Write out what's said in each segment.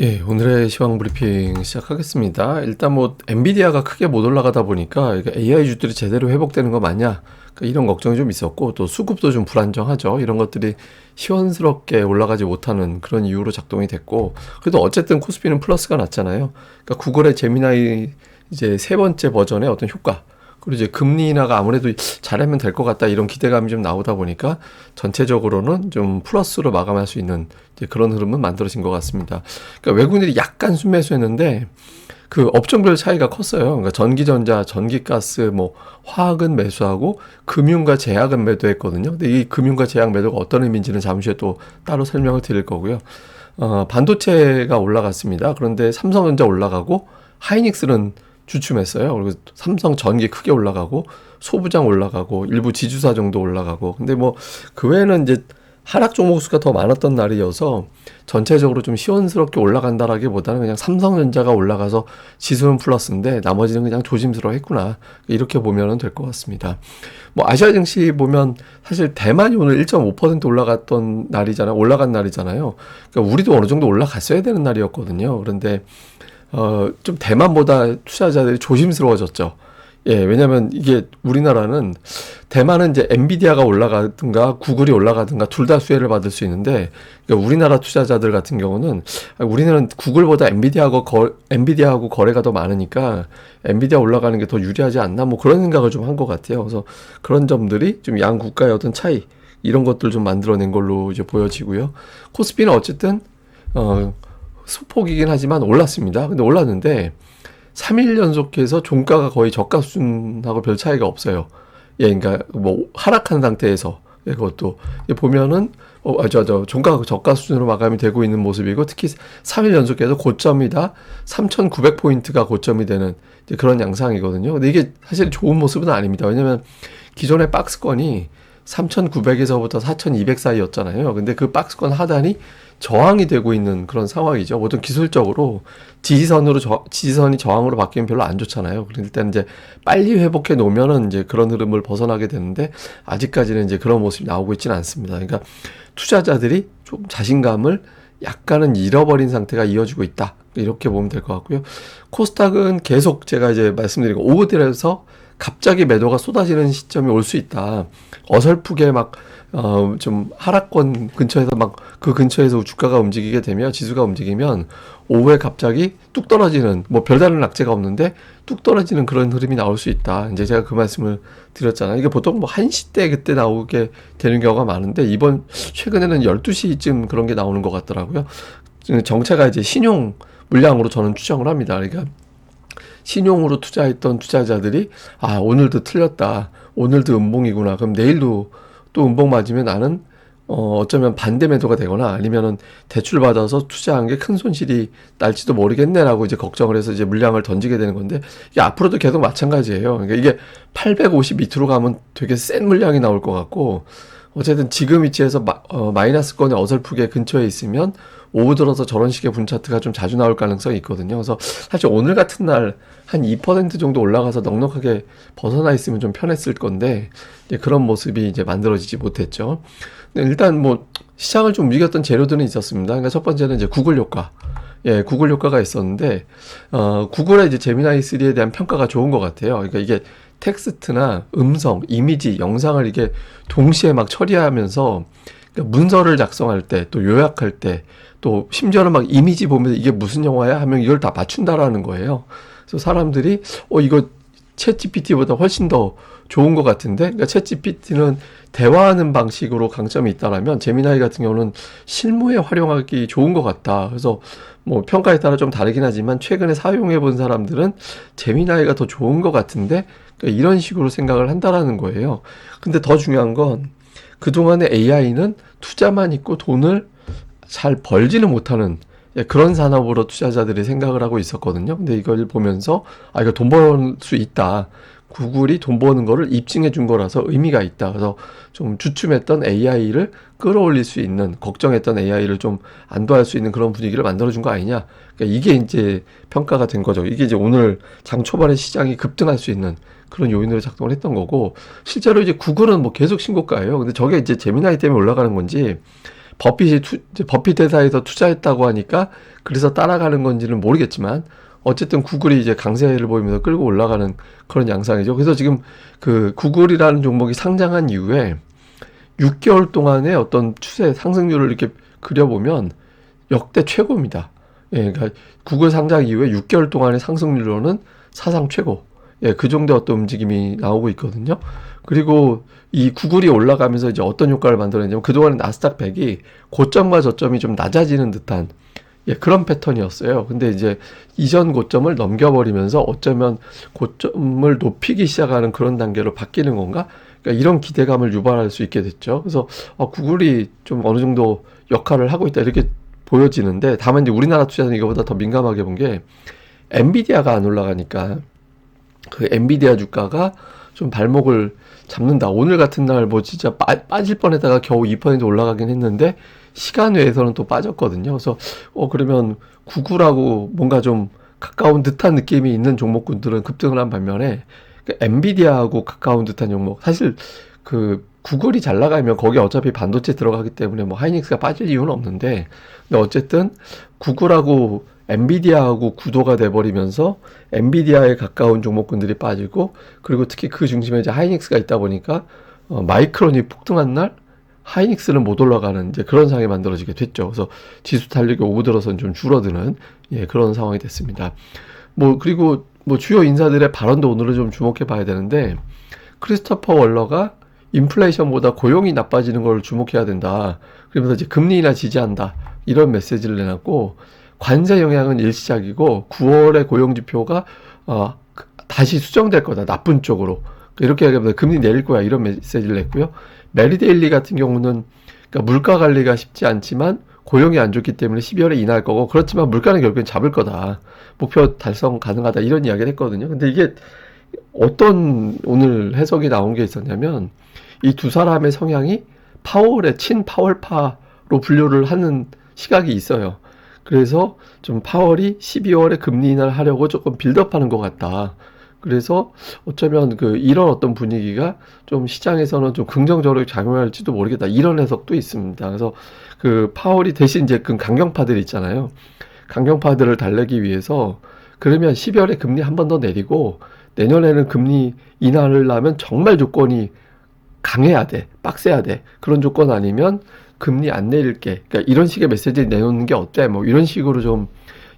예, 오늘의 시황 브리핑 시작하겠습니다. 일단 뭐 엔비디아가 크게 못 올라가다 보니까 AI 주들이 제대로 회복되는 거 맞냐? 그러니까 이런 걱정이 좀 있었고 또 수급도 좀 불안정하죠. 이런 것들이 시원스럽게 올라가지 못하는 그런 이유로 작동이 됐고 그래도 어쨌든 코스피는 플러스가 났잖아요. 그러니까 구글의 제미나이 이제 세 번째 버전의 어떤 효과 그리고 이제 금리 인하가 아무래도 잘하면 될 것 같다 이런 기대감이 좀 나오다 보니까 전체적으로는 좀 플러스로 마감할 수 있는 그런 흐름은 만들어진 것 같습니다. 그러니까 외국인들이 약간 순매수했는데 그 업종별 차이가 컸어요. 그러니까 전기전자, 전기가스, 뭐 화학은 매수하고 금융과 제약은 매도했거든요. 근데 이 금융과 제약 매도가 어떤 의미인지는 잠시 후에 또 따로 설명을 드릴 거고요. 어, 반도체가 올라갔습니다. 그런데 삼성전자 올라가고 하이닉스는 주춤했어요. 그리고 삼성 전기 크게 올라가고 소부장 올라가고 일부 지주사 정도 올라가고 근데 뭐 그 외에는 이제 하락 종목 수가 더 많았던 날이어서 전체적으로 좀 시원스럽게 올라간다라기보다는 그냥 삼성전자가 올라가서 지수는 플러스인데 나머지는 그냥 조심스러워 했구나 이렇게 보면 될것 같습니다. 뭐 아시아 증시 보면 사실 대만이 오늘 1.5% 올라갔던 날이잖아요. 올라간 날이잖아요. 그러니까 우리도 어느 정도 올라갔어야 되는 날이었거든요. 그런데 어, 좀 대만보다 투자자들이 조심스러워졌죠. 예, 왜냐면 이게 우리나라는 대만은 이제 엔비디아가 올라가든가 구글이 올라가든가 둘 다 수혜를 받을 수 있는데 그러니까 우리나라 투자자들 같은 경우는 우리는 구글보다 엔비디아하고 거, 엔비디아하고 거래가 더 많으니까 엔비디아 올라가는 게 더 유리하지 않나 뭐 그런 생각을 좀 한 것 같아요. 그래서 그런 점들이 좀 양 국가의 어떤 차이 이런 것들 좀 만들어낸 걸로 이제 보여지고요. 코스피는 어쨌든 어 소폭이긴 하지만 올랐습니다. 근데 올랐는데 3일 연속해서 종가가 거의 저가 수준하고 별 차이가 없어요. 예, 그러니까 뭐 하락한 상태에서 예, 그것도 보면은 어, 아, 저, 저, 종가 저가 수준으로 마감이 되고 있는 모습이고, 특히 3일 연속해서 고점이다. 3,900 포인트가 고점이 되는 그런 양상이거든요. 근데 이게 사실 좋은 모습은 아닙니다. 왜냐면 기존의 박스권이 3,900에서부터 4,200 사이였잖아요. 근데 그 박스권 하단이 저항이 되고 있는 그런 상황이죠. 모든 기술적으로 지지선으로 저, 지지선이 저항으로 바뀌면 별로 안 좋잖아요. 때는 이제 빨리 회복해 놓으면은 이제 그런 흐름을 벗어나게 되는데 아직까지는 이제 그런 모습이 나오고 있지는 않습니다. 그러니까 투자자들이 좀 자신감을 약간은 잃어버린 상태가 이어지고 있다. 이렇게 보면 될 것 같고요. 코스닥은 계속 제가 이제 말씀드린 거 오후 들에서 갑자기 매도가 쏟아지는 시점이 올 수 있다. 어설프게 막 어, 좀 하락권 근처에서 막 그 근처에서 주가가 움직이게 되면 지수가 움직이면 오후에 갑자기 뚝 떨어지는 뭐 별다른 낙제가 없는데 뚝 떨어지는 그런 흐름이 나올 수 있다. 이제 제가 그 말씀을 드렸잖아요. 이게 보통 뭐 1시 때 그때 나오게 되는 경우가 많은데 이번 최근에는 12시쯤 그런 게 나오는 것 같더라고요. 정체가 이제 신용 물량으로 저는 추정을 합니다. 그러니까 신용으로 투자했던 투자자들이 아 오늘도 틀렸다. 오늘도 음봉이구나. 그럼 내일도 또 음봉 맞으면 나는 어, 어쩌면 반대 매도가 되거나 아니면은 대출 받아서 투자한 게 큰 손실이 날지도 모르겠네라고 이제 걱정을 해서 이제 물량을 던지게 되는 건데 이게 앞으로도 계속 마찬가지예요. 그러니까 이게 850 밑으로 가면 되게 센 물량이 나올 것 같고 어쨌든 지금 위치에서 마, 어, 마이너스권에 어설프게 근처에 있으면 오후 들어서 저런 식의 분차트가 좀 자주 나올 가능성이 있거든요. 그래서 사실 오늘 같은 날 한 2% 정도 올라가서 넉넉하게 벗어나 있으면 좀 편했을 건데 그런 모습이 이제 만들어지지 못했죠. 일단 뭐 시장을 좀 움직였던 재료들은 있었습니다. 그러니까 첫 번째는 이제 구글 효과. 예, 구글 효과가 있었는데, 어, 구글의 이제 제미나이 3에 대한 평가가 좋은 것 같아요. 그러니까 이게 텍스트나 음성, 이미지, 영상을 이게 동시에 막 처리하면서 그러니까 문서를 작성할 때, 또 요약할 때, 또 심지어는 막 이미지 보면서 이게 무슨 영화야 하면 이걸 다 맞춘다라는 거예요. 그래서 사람들이 어 이거 챗 GPT보다 훨씬 더 좋은 것 같은데, 그러니까 챗 GPT는 대화하는 방식으로 강점이 있다라면 제미나이 같은 경우는 실무에 활용하기 좋은 것 같다. 그래서 뭐 평가에 따라 좀 다르긴 하지만 최근에 사용해 본 사람들은 제미나이가 더 좋은 것 같은데 그러니까 이런 식으로 생각을 한다라는 거예요. 근데 더 중요한 건 그동안의 AI는 투자만 있고 돈을 잘 벌지는 못하는 예, 그런 산업으로 투자자들이 생각을 하고 있었거든요. 근데 이걸 보면서 아 이거 돈 벌 수 있다. 구글이 돈 버는 거를 입증해 준 거라서 의미가 있다. 그래서 좀 주춤했던 AI를 끌어올릴 수 있는 걱정했던 AI를 좀 안도할 수 있는 그런 분위기를 만들어 준 거 아니냐. 그러니까 이게 이제 평가가 된 거죠. 이게 이제 오늘 장 초반에 시장이 급등할 수 있는 그런 요인으로 작동을 했던 거고 실제로 이제 구글은 뭐 계속 신고가예요. 근데 저게 이제 제미나이 때문에 올라가는 건지 버핏이 투, 버핏 회사에서 투자했다고 하니까 그래서 따라가는 건지는 모르겠지만 어쨌든 구글이 이제 강세를 보이면서 끌고 올라가는 그런 양상이죠. 그래서 지금 그 구글이라는 종목이 상장한 이후에 6개월 동안의 어떤 추세 상승률을 이렇게 그려보면 역대 최고입니다. 예, 그러니까 구글 상장 이후에 6개월 동안의 상승률로는 사상 최고. 예, 그 정도의 어떤 움직임이 나오고 있거든요. 그리고 이 구글이 올라가면서 이제 어떤 효과를 만들어냈냐면 그동안에 나스닥 100이 고점과 저점이 좀 낮아지는 듯한 예, 그런 패턴이었어요. 근데 이제 이전 고점을 넘겨버리면서 어쩌면 고점을 높이기 시작하는 그런 단계로 바뀌는 건가? 그러니까 이런 기대감을 유발할 수 있게 됐죠. 그래서 어, 구글이 좀 어느 정도 역할을 하고 있다 이렇게 보여지는데 다만 이제 우리나라 투자자는 이거보다 더 민감하게 본 게 엔비디아가 안 올라가니까 그 엔비디아 주가가 좀 발목을 잡는다. 오늘 같은 날 뭐 진짜 빠, 빠질 뻔했다가 겨우 2% 올라가긴 했는데 시간 외에서는 또 빠졌거든요. 그래서 어 그러면 구글하고 뭔가 좀 가까운 듯한 느낌이 있는 종목군들은 급등을 한 반면에 그 엔비디아하고 가까운 듯한 종목 사실 그 구글이 잘 나가면 거기 어차피 반도체 들어가기 때문에 뭐 하이닉스가 빠질 이유는 없는데 근데 어쨌든 구글하고 엔비디아하고 구도가 돼버리면서 엔비디아에 가까운 종목군들이 빠지고 그리고 특히 그 중심에 이제 하이닉스가 있다 보니까 어, 마이크론이 폭등한 날 하이닉스는 못 올라가는 이제 그런 상황이 만들어지게 됐죠. 그래서 지수 탄력이 오고 들어서는 좀 줄어드는 예, 그런 상황이 됐습니다. 뭐 그리고 뭐 주요 인사들의 발언도 오늘은 좀 주목해 봐야 되는데 크리스토퍼 월러가 인플레이션보다 고용이 나빠지는 걸 주목해야 된다. 그러면서 이제 금리 인하 지지한다. 이런 메시지를 내놨고 관세 영향은 일시적이고 9월의 고용 지표가 어, 다시 수정될 거다. 나쁜 쪽으로. 이렇게 얘기하면 금리 내릴 거야. 이런 메시지를 냈고요. 메리데일리 같은 경우는 그러니까 물가 관리가 쉽지 않지만 고용이 안 좋기 때문에 12월에 인하할 거고 그렇지만 물가는 결국엔 잡을 거다. 목표 달성 가능하다. 이런 이야기를 했거든요. 근데 이게 어떤 오늘 해석이 나온 게 있었냐면 이 두 사람의 성향이 파월의 친 파월파로 분류를 하는 시각이 있어요. 그래서 좀 파월이 12월에 금리 인하를 하려고 조금 빌드업하는 것 같다. 그래서 어쩌면 그 이런 어떤 분위기가 좀 시장에서는 좀 긍정적으로 작용할지도 모르겠다. 이런 해석도 있습니다. 그래서 그 파월이 대신 이제 그 강경파들 있잖아요. 강경파들을 달래기 위해서 그러면 12월에 금리 한 번 더 내리고 내년에는 금리 인하를 하면 정말 조건이 강해야 돼. 빡세야 돼. 그런 조건 아니면 금리 안 내릴게. 그러니까 이런 식의 메시지를 내놓는 게 어때? 뭐 이런 식으로 좀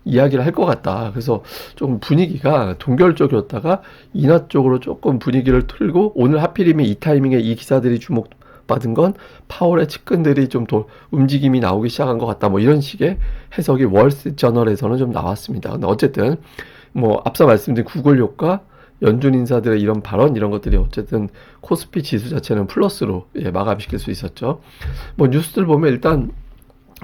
이야기를 할 것 같다. 그래서 좀 분위기가 동결적이었다가 인하 쪽으로 조금 분위기를 틀고 오늘 하필이면 이 타이밍에 이 기사들이 주목 받은 건 파월의 측근들이 좀 더 움직임이 나오기 시작한 것 같다. 뭐 이런 식의 해석이 월스트저널에서는 좀 나왔습니다. 근데 어쨌든 뭐 앞서 말씀드린 구글 효과 연준 인사들의 이런 발언 이런 것들이 어쨌든 코스피 지수 자체는 플러스로 예, 마감시킬 수 있었죠. 뭐 뉴스들 보면 일단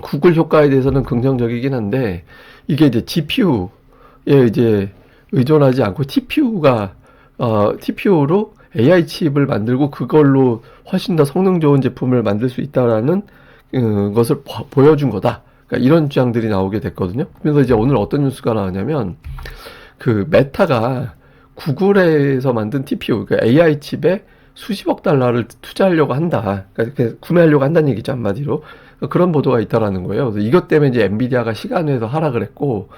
구글 효과에 대해서는 긍정적이긴 한데 이게 이제 GPU에 이제 의존하지 않고 TPU가 어, TPU로 AI 칩을 만들고 그걸로 훨씬 더 성능 좋은 제품을 만들 수 있다라는 어, 것을 보, 보여준 거다. 그러니까 이런 주장들이 나오게 됐거든요. 그래서 이제 오늘 어떤 뉴스가 나왔냐면 그 메타가 구글에서 만든 TPU, 그 AI 칩에 수십억 달러를 투자하려고 한다. 그러니까 구매하려고 한다는 얘기죠, 한마디로. 그런 보도가 있다라는 거예요. 그래서 이것 때문에 이제 엔비디아가 시간외에서 하락을 했고,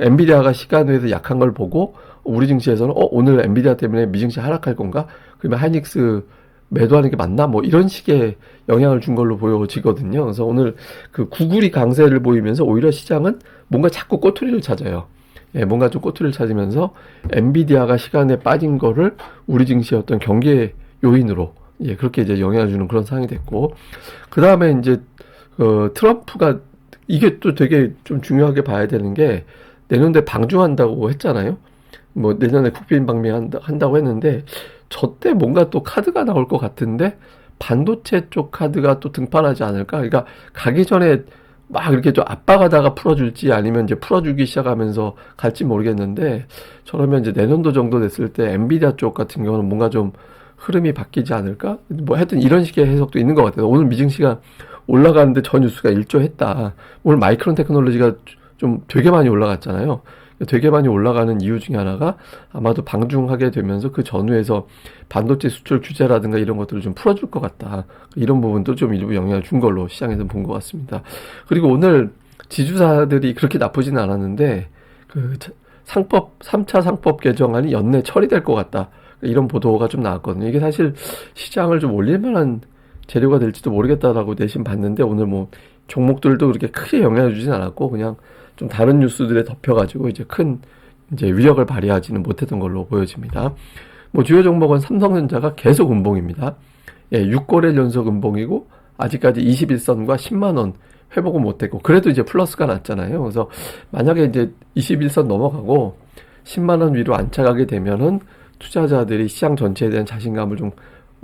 엔비디아가 시간외에서 약한 걸 보고, 우리 증시에서는, 어, 오늘 엔비디아 때문에 미증시 하락할 건가? 그러면 하이닉스 매도하는 게 맞나? 뭐 이런 식의 영향을 준 걸로 보여지거든요. 그래서 오늘 그 구글이 강세를 보이면서 오히려 시장은 뭔가 자꾸 꼬투리를 찾아요. 예, 뭔가 좀 꼬투리를 찾으면서 엔비디아가 시간에 빠진 거를 우리 증시의 어떤 경계 요인으로 예, 그렇게 이제 영향을 주는 그런 상황이 됐고 그 다음에 이제 어, 트럼프가 이게 또 되게 좀 중요하게 봐야 되는 게 내년에 방중한다고 했잖아요. 뭐 내년에 국빈 방미한다 한다고 했는데 저 때 뭔가 또 카드가 나올 것 같은데 반도체 쪽 카드가 또 등판하지 않을까? 그러니까 가기 전에 막 이렇게 좀 압박하다가 풀어줄지 아니면 이제 풀어주기 시작하면서 갈지 모르겠는데 저러면 이제 내년도 정도 됐을 때 엔비디아 쪽 같은 경우는 뭔가 좀 흐름이 바뀌지 않을까? 뭐 하여튼 이런 식의 해석도 있는 것 같아요. 오늘 미증시가 올라가는데 저 뉴스가 일조했다. 오늘 마이크론 테크놀로지가 좀 되게 많이 올라갔잖아요. 되게 많이 올라가는 이유 중에 하나가 아마도 방중하게 되면서 그 전후에서 반도체 수출 규제라든가 이런 것들을 좀 풀어줄 것 같다. 이런 부분도 좀 일부 영향을 준 걸로 시장에서 본 것 같습니다. 그리고 오늘 지주사들이 그렇게 나쁘진 않았는데 그 상법 3차 상법 개정안이 연내 처리될 것 같다. 이런 보도가 좀 나왔거든요. 이게 사실 시장을 좀 올릴 만한 재료가 될지도 모르겠다라고 내심 봤는데 오늘 뭐 종목들도 그렇게 크게 영향을 주진 않았고 그냥 좀 다른 뉴스들에 덮여가지고 이제 큰 이제 위력을 발휘하지는 못했던 걸로 보여집니다. 뭐 주요 종목은 삼성전자가 계속 음봉입니다. 예, 6거래 연속 음봉이고 아직까지 21선과 10만 원 회복은 못했고 그래도 이제 플러스가 났잖아요. 그래서 만약에 이제 21선 넘어가고 10만 원 위로 안착하게 되면은 투자자들이 시장 전체에 대한 자신감을 좀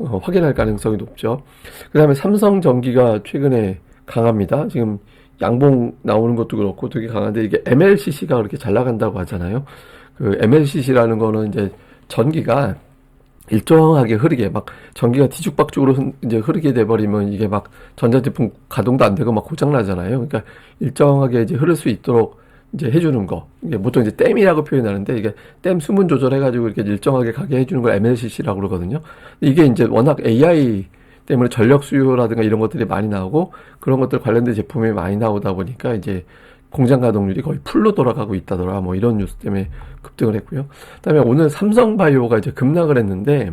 어, 확인할 가능성이 높죠. 그 다음에 삼성전기가 최근에 강합니다. 지금 양봉 나오는 것도 그렇고 되게 강한데 이게 MLCC가 그렇게 잘 나간다고 하잖아요. 그 MLCC라는 거는 이제 전기가 일정하게 흐르게 막 전기가 뒤죽박죽으로 이제 흐르게 돼버리면 이게 막 전자제품 가동도 안 되고 막 고장 나잖아요. 그러니까 일정하게 이제 흐를 수 있도록 이제 해주는 거. 이게 보통 이제 댐이라고 표현하는데 이게 댐 수문 조절해가지고 이렇게 일정하게 가게 해주는 걸 MLCC라고 그러거든요. 이게 이제 워낙 AI 때문에 전력 수요라든가 이런 것들이 많이 나오고 그런 것들 관련된 제품이 많이 나오다 보니까 이제 공장 가동률이 거의 풀로 돌아가고 있다더라. 뭐 이런 뉴스 때문에 급등을 했고요. 그다음에 오늘 삼성바이오가 이제 급락을 했는데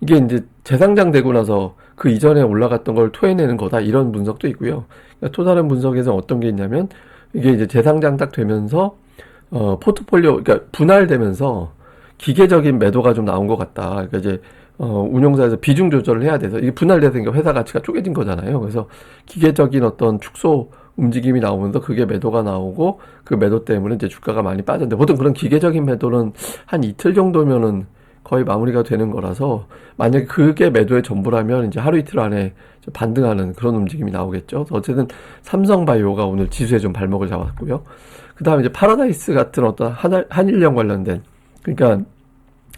이게 이제 재상장되고 나서 그 이전에 올라갔던 걸 토해내는 거다 이런 분석도 있고요. 그러니까 또 다른 분석에서 어떤 게 있냐면 이게 이제 재상장 딱 되면서 어 포트폴리오 그러니까 분할되면서 기계적인 매도가 좀 나온 것 같다. 그러니까 이제 어, 운용사에서 비중 조절을 해야 돼서 이게 분할되니까 회사 가치가 쪼개진 거잖아요. 그래서 기계적인 어떤 축소 움직임이 나오면서 그게 매도가 나오고 그 매도 때문에 이제 주가가 많이 빠졌는데 보통 그런 기계적인 매도는 한 이틀 정도면은 거의 마무리가 되는 거라서 만약에 그게 매도의 전부라면 이제 하루 이틀 안에 반등하는 그런 움직임이 나오겠죠. 어쨌든 삼성바이오가 오늘 지수에 좀 발목을 잡았고요. 그 다음에 이제 파라다이스 같은 어떤 한일, 한일령 관련된 그러니까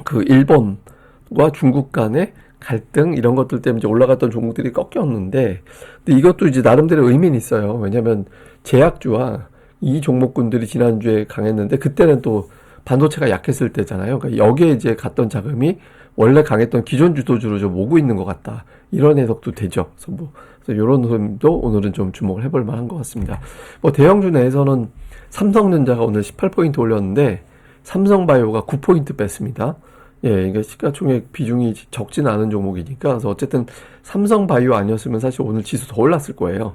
그 일본과 중국 간의 갈등 이런 것들 때문에 올라갔던 종목들이 꺾였는데 근데 이것도 이제 나름대로 의미는 있어요. 왜냐하면 제약주와 이 종목군들이 지난주에 강했는데 그때는 또 반도체가 약했을 때잖아요. 그러니까 여기에 이제 갔던 자금이 원래 강했던 기존 주도주로 좀 오고 있는 것 같다. 이런 해석도 되죠. 그래서 뭐 그래서 이런 흐름도 오늘은 좀 주목을 해볼 만한 것 같습니다. 뭐 대형주 내에서는 삼성전자가 오늘 18포인트 올렸는데 삼성바이오가 9포인트 뺐습니다. 예, 이게 시가총액 비중이 적진 않은 종목이니까 그래서 어쨌든 삼성바이오 아니었으면 사실 오늘 지수 더 올랐을 거예요.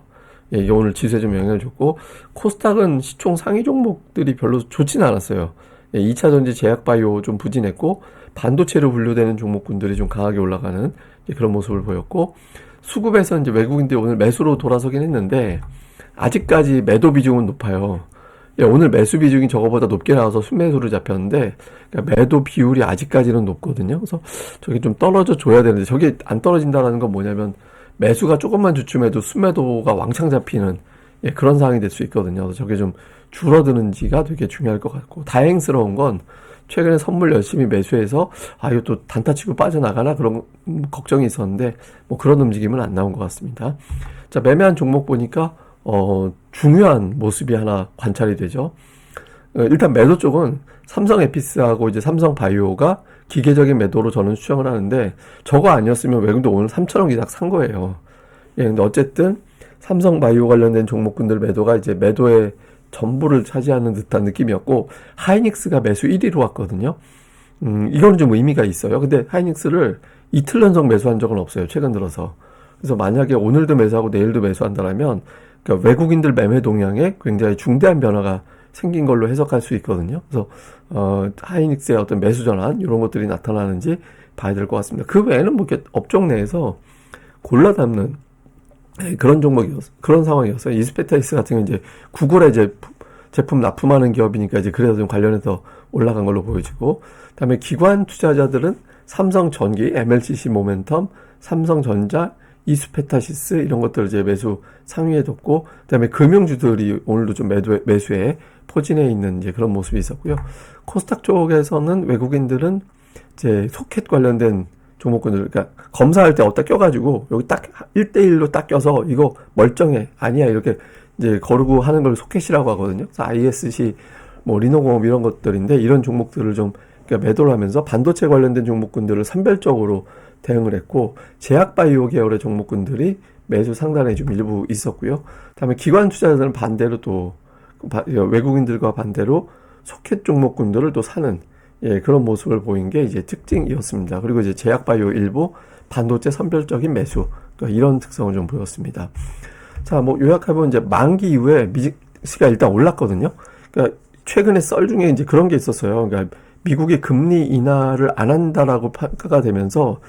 예, 오늘 지수에 좀 영향을 줬고 코스닥은 시총 상위 종목들이 별로 좋지는 않았어요. 예, 2차 전지 제약바이오 좀 부진했고 반도체로 분류되는 종목군들이 좀 강하게 올라가는 그런 모습을 보였고 수급에서 이제 외국인들이 오늘 매수로 돌아서긴 했는데 아직까지 매도 비중은 높아요. 예, 오늘 매수 비중이 저거보다 높게 나와서 순매수로 잡혔는데 그러니까 매도 비율이 아직까지는 높거든요. 그래서 저게 좀 떨어져 줘야 되는데 저게 안 떨어진다라는 건 뭐냐면 매수가 조금만 주춤해도 순매도가 왕창 잡히는 예, 그런 상황이 될 수 있거든요. 저게 좀 줄어드는지가 되게 중요할 것 같고 다행스러운 건 최근에 선물 열심히 매수해서 아 이거 또 단타 치고 빠져나가나 그런 걱정이 있었는데 뭐 그런 움직임은 안 나온 것 같습니다. 자 매매한 종목 보니까 어 중요한 모습이 하나 관찰이 되죠. 어, 일단 매도 쪽은 삼성 에피스하고 이제 삼성 바이오가 기계적인 매도로 저는 추정을 하는데 저거 아니었으면 외국도 오늘 3천원 이상 산 거예요. 예, 근데 어쨌든 삼성 바이오 관련된 종목군들 매도가 이제 매도의 전부를 차지하는 듯한 느낌이었고 하이닉스가 매수 1위로 왔거든요. 음, 이건 좀 의미가 있어요. 근데 하이닉스를 이틀 연속 매수한 적은 없어요. 최근 들어서. 그래서 만약에 오늘도 매수하고 내일도 매수한다면 그러니까 외국인들 매매 동향에 굉장히 중대한 변화가 생긴 걸로 해석할 수 있거든요. 그래서 어, 하이닉스의 어떤 매수 전환 이런 것들이 나타나는지 봐야 될 것 같습니다. 그 외에는 뭐 업종 내에서 골라 담는 네, 그런 종목이었어. 그런 상황이었어요. 이스페타이스 같은 경우 이제 구글에 이제 제품 납품하는 기업이니까 이제 그래서 좀 관련해서 올라간 걸로 보여지고, 그다음에 기관 투자자들은 삼성전기, MLCC 모멘텀, 삼성전자, 이스페타시스 이런 것들을 이제 매수 상위에 뒀고, 그다음에 금융주들이 오늘도 좀 매도 매수에 포진해 있는 이제 그런 모습이 있었고요. 코스닥 쪽에서는 외국인들은 이제 소켓 관련된 종목군들, 그러니까 검사할 때 어디다 껴가지고 여기 딱 1대1로 딱 껴서 이거 멀쩡해. 아니야. 이렇게 이제 거르고 하는 걸 소켓이라고 하거든요. 그래서 ISC 뭐 리노공업 이런 것들인데 이런 종목들을 좀 그러니까 매도를 하면서 반도체 관련된 종목군들을 선별적으로 대응을 했고 제약바이오 계열의 종목군들이 매수 상단에 좀 일부 있었고요. 다음에 기관 투자자들은 반대로 또 바- 외국인들과 반대로 소켓 종목군들을 또 사는 예, 그런 모습을 보인 게 이제 특징이었습니다. 그리고 이제 제약바이오 일부 반도체 선별적인 매수 그러니까 이런 특성을 좀 보였습니다. 자, 뭐 요약해보면 이제 만기 이후에 미지가 일단 올랐거든요. 그러니까 최근에 썰 중에 이제 그런 게 있었어요. 그러니까 미국이 금리 인하를 안 한다라고 평가가 되면서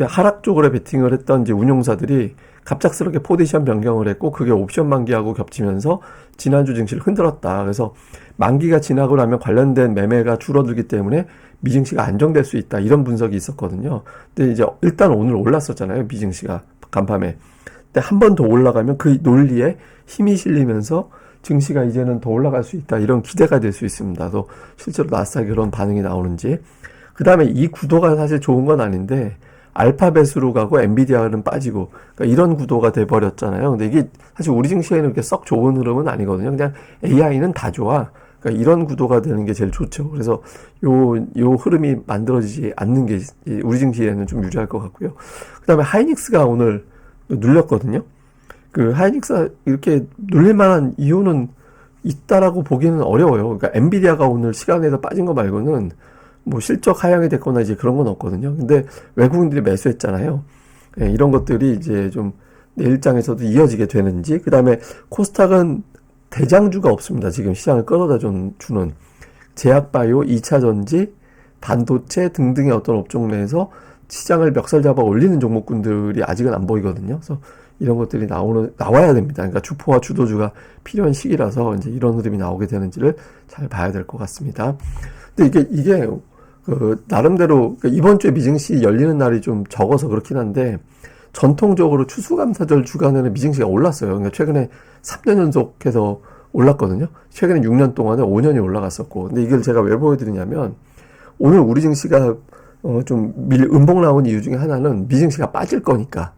하락 쪽으로 베팅을 했던 이제 운용사들이 갑작스럽게 포지션 변경을 했고 그게 옵션 만기하고 겹치면서 지난주 증시를 흔들었다. 그래서 만기가 지나고 나면 관련된 매매가 줄어들기 때문에 미증시가 안정될 수 있다. 이런 분석이 있었거든요. 근데 이제 일단 오늘 올랐었잖아요. 미증시가 간밤에. 근데 한 번 더 올라가면 그 논리에 힘이 실리면서 증시가 이제는 더 올라갈 수 있다. 이런 기대가 될 수 있습니다. 또 실제로 나스닥 이런 반응이 나오는지. 그 다음에 이 구도가 사실 좋은 건 아닌데 알파벳으로 가고 엔비디아는 빠지고 그러니까 이런 구도가 돼 버렸잖아요. 근데 이게 사실 우리 증시에는 그렇게 썩 좋은 흐름은 아니거든요. 그냥 AI는 다 좋아. 그러니까 이런 구도가 되는 게 제일 좋죠. 그래서 요, 요 흐름이 만들어지지 않는 게 우리 증시에는 좀 유리할 것 같고요. 그 다음에 하이닉스가 오늘 눌렸거든요. 그 하이닉스가 이렇게 눌릴 만한 이유는 있다라고 보기는 어려워요. 그러니까 엔비디아가 오늘 시간에서 빠진 거 말고는 뭐 실적 하향이 됐거나 이제 그런 건 없거든요. 근데 외국인들이 매수했잖아요. 예, 이런 것들이 이제 좀 내일장에서도 이어지게 되는지, 그 다음에 코스닥은 대장주가 없습니다. 지금 시장을 끌어다 준- 주는 제약바이오, 2차 전지, 반도체 등등의 어떤 업종 내에서 시장을 멱살 잡아 올리는 종목군들이 아직은 안 보이거든요. 그래서 이런 것들이 나오는, 나와야 됩니다. 그러니까 주포와 주도주가 필요한 시기라서 이제 이런 흐름이 나오게 되는지를 잘 봐야 될 것 같습니다. 근데 이게, 이게, 그, 나름대로, 그 이번 주에 미증시 열리는 날이 좀 적어서 그렇긴 한데, 전통적으로 추수감사절 주간에는 미증시가 올랐어요. 그러니까 최근에 3년 연속해서 올랐거든요. 최근에 6년 동안에 5년이 올라갔었고. 근데 이걸 제가 왜 보여드리냐면, 오늘 우리 증시가 어, 좀 밀, 음봉 나온 이유 중에 하나는 미증시가 빠질 거니까.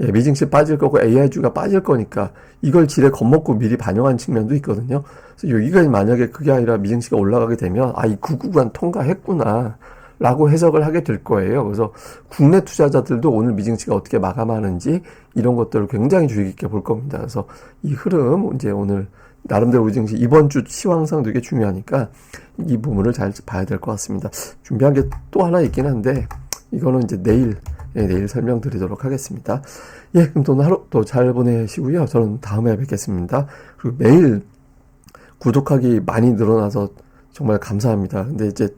예, 미증시 빠질 거고 AI주가 빠질 거니까 이걸 지레 겁먹고 미리 반영한 측면도 있거든요. 그래서 여기가 만약에 그게 아니라 미증시가 올라가게 되면 아, 이 구구간 통과했구나. 라고 해석을 하게 될 거예요. 그래서 국내 투자자들도 오늘 미증시가 어떻게 마감하는지 이런 것들을 굉장히 주의 깊게 볼 겁니다. 그래서 이 흐름 이제 오늘 나름대로 우리 증시 이번 주 시황상 되게 중요하니까 이 부분을 잘 봐야 될 것 같습니다. 준비한 게 또 하나 있긴 한데 이거는 이제 내일 예, 내일 설명드리도록 하겠습니다. 예, 그럼 또 하루 또 잘 보내시고요. 저는 다음에 뵙겠습니다. 그리고 매일 구독하기 많이 늘어나서 정말 감사합니다. 근데 이제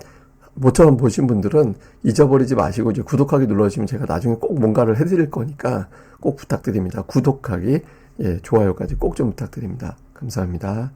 모처럼 보신 분들은 잊어버리지 마시고 이제 구독하기 눌러주시면 제가 나중에 꼭 뭔가를 해드릴 거니까 꼭 부탁드립니다. 구독하기, 예, 좋아요까지 꼭 좀 부탁드립니다. 감사합니다.